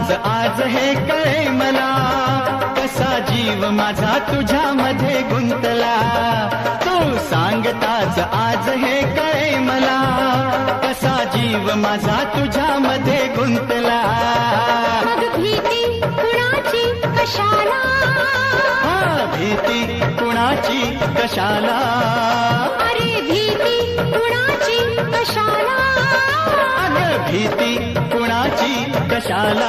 आज आज हे कळे मला कसा जीव माझा तुझ्या मध्ये गुंतला? तू सांगताच आज हे कळे मला कसा जीव माझा तुझ्या मध्ये गुंतला भीती कुणाची? कशाला? हा भीती कुणाची? कशाला? अरे भीती कुणाची? कशाला? अग भीती कुणाची? कशाला?